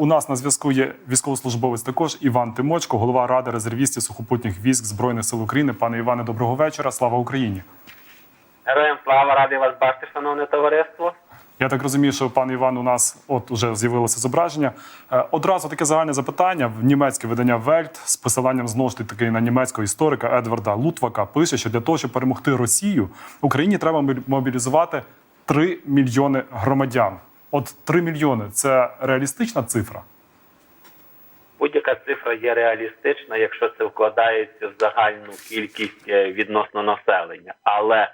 у нас на зв'язку є військовослужбовець також Іван Тимочко, голова ради резервістів сухопутніх військ Збройних сил України. Пане Іване, доброго вечора. Слава Україні! Героям слава, радий вас бачити, шановне товариство. Я так розумію, що пан Іван у нас от уже з'явилося зображення. Е, Одразу таке загальне запитання в німецьке видання Вельт з посиланням знову ж таки на німецького історика Едварда Лутвака пише, що для того, щоб перемогти Росію, Україні треба мобілізувати 3 мільйони громадян. От 3 мільйони це реалістична цифра. Будь-яка цифра є реалістична, якщо це вкладається в загальну кількість е, відносно населення. Але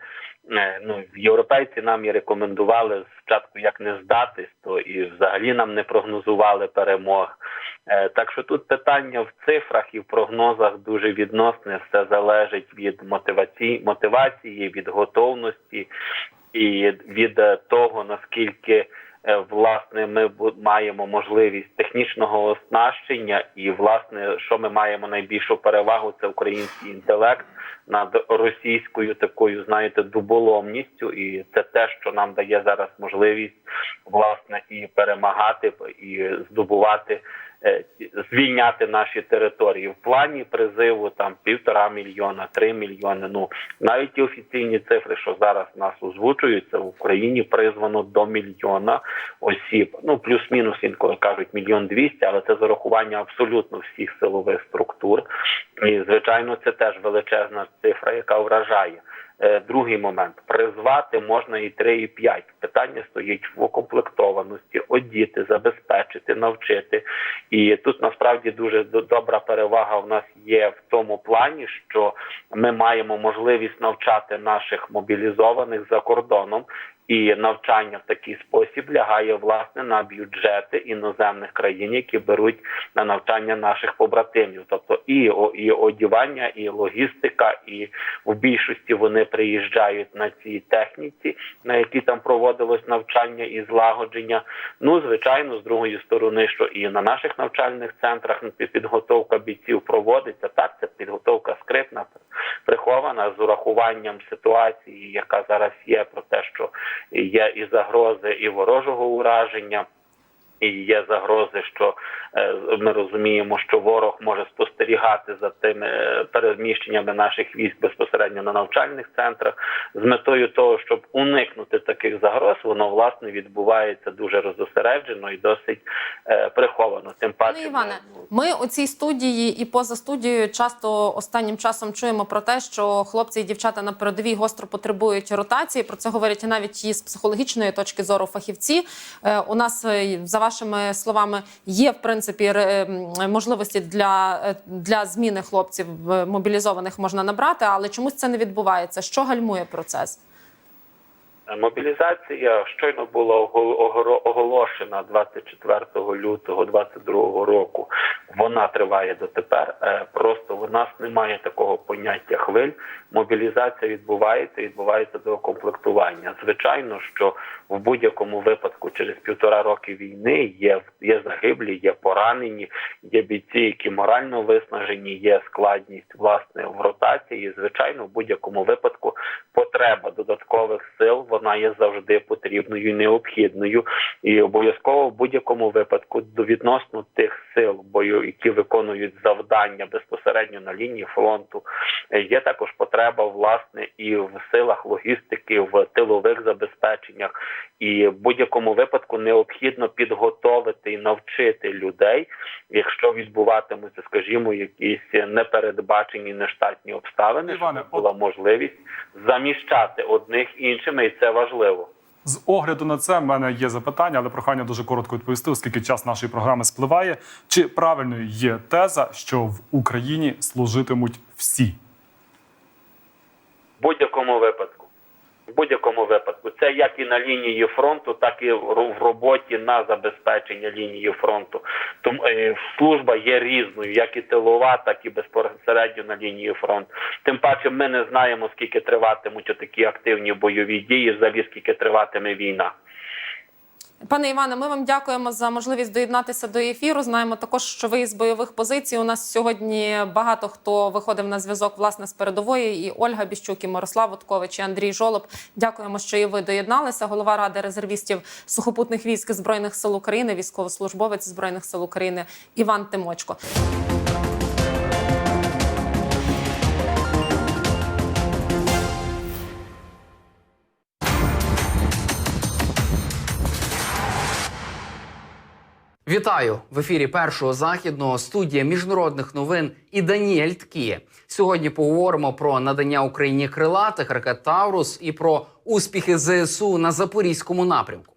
е, ну, європейці нам і рекомендували спочатку як не здатись, то і взагалі нам не прогнозували перемог. Е, Так що тут питання в цифрах і в прогнозах дуже відносне. Все залежить від мотивації, мотивації, від готовності і від того наскільки власне ми маємо можливість технічного оснащення, і власне, що ми маємо найбільшу перевагу, це український інтелект над російською такою, знаєте, дуболомністю, і це те, що нам дає зараз можливість власне і перемагати, і здобувати. Е, Звільняти наші території в плані призиву там півтора мільйона, три мільйони. Ну навіть ті офіційні цифри, що зараз нас озвучуються в Україні, призвано до мільйона осіб. Ну плюс-мінус інколи кажуть мільйон двісті, але це з урахування абсолютно всіх силових структур. І звичайно, це теж величезна цифра, яка вражає. Е, Другий момент призвати можна і 3, і 5. Питання стоїть в укомплектованості, одіти, забезпечити, навчити. І тут насправді дуже добра перевага в нас є в тому плані, що ми маємо можливість навчати наших мобілізованих за кордоном. І навчання в такий спосіб лягає власне на бюджети іноземних країн, які беруть на навчання наших побратимів, тобто і і одівання, і логістика, і в більшості вони приїжджають на цій техніці, на якій там проводилось навчання і злагодження. Ну звичайно, з другої сторони, що і на наших навчальних центрах підготовка бійців проводиться. Так, це підготовка скрипна, прихована з урахуванням ситуації, яка зараз є, про те, що є і загрози і ворожого ураження. І є загрози, що е, ми розуміємо, що ворог може спостерігати за тими е, переміщеннями наших військ безпосередньо на навчальних центрах з метою того, щоб уникнути таких загроз, воно власне відбувається дуже розосереджено і досить е, приховано. Тим паче Іване, ну, ми у цій студії і поза студією часто останнім часом чуємо про те, що хлопці і дівчата на передовій гостро потребують ротації. Про це говорять навіть і з психологічної точки зору фахівці. Е, У нас е, за вашими словами є в принципі можливості для, е, для зміни хлопців е, мобілізованих можна набрати, але чомусь це не відбувається. Що гальмує процес? Мобілізація щойно була оголошена 24 лютого 2022 року. Вона триває дотепер. Е, Просто в нас немає такого поняття хвиль. Мобілізація відбувається, відбувається до комплектування. Звичайно, що в будь-якому випадку через півтора роки війни є є загиблі, є поранені, є бійці, які морально виснажені, є складність власне в ротації. Звичайно, в будь-якому випадку потреба додаткових сил вона є завжди потрібною і необхідною, і обов'язково в будь-якому випадку до відносно тих сил бою, які виконують завдання безпосередньо на лінії фронту, е, є також потреба власне і в силах логістики, в тилових забезпеченнях, і в будь-якому випадку необхідно підготовити і навчити людей, якщо відбуватимуться, скажімо, якісь непередбачені нештатні обставини, Іване, щоб була можливість заміщати одних іншими, і це важливо. З огляду на це в мене є запитання, але прохання дуже коротко відповісти, оскільки час нашої програми спливає. Чи правильною є теза, що в Україні служитимуть всі? В будь-якому випадку. В будь-якому випадку, це як і на лінії фронту, так і в роботі на забезпечення лінії фронту. Тому е, служба є різною, як і тилова, так і безпосередньо на лінії фронту. Тим паче, ми не знаємо, скільки триватимуть такі активні бойові дії, взагалі скільки триватиме війна. Пане Іване, ми вам дякуємо за можливість доєднатися до ефіру. Знаємо також, що ви з бойових позицій. У нас сьогодні багато хто виходив на зв'язок власне з передової. І Ольга Біщук, і Мирослав Воткович, і Андрій Жолоб. Дякуємо, що і ви доєдналися. Голова ради резервістів сухопутних військ збройних сил України, військовослужбовець збройних сил України Іван Тимочко. Вітаю в ефірі першого західного студія міжнародних новин і Даніель Ткіє. Сьогодні поговоримо про надання Україні крилатих ракет Таурус і про успіхи ЗСУ на запорізькому напрямку.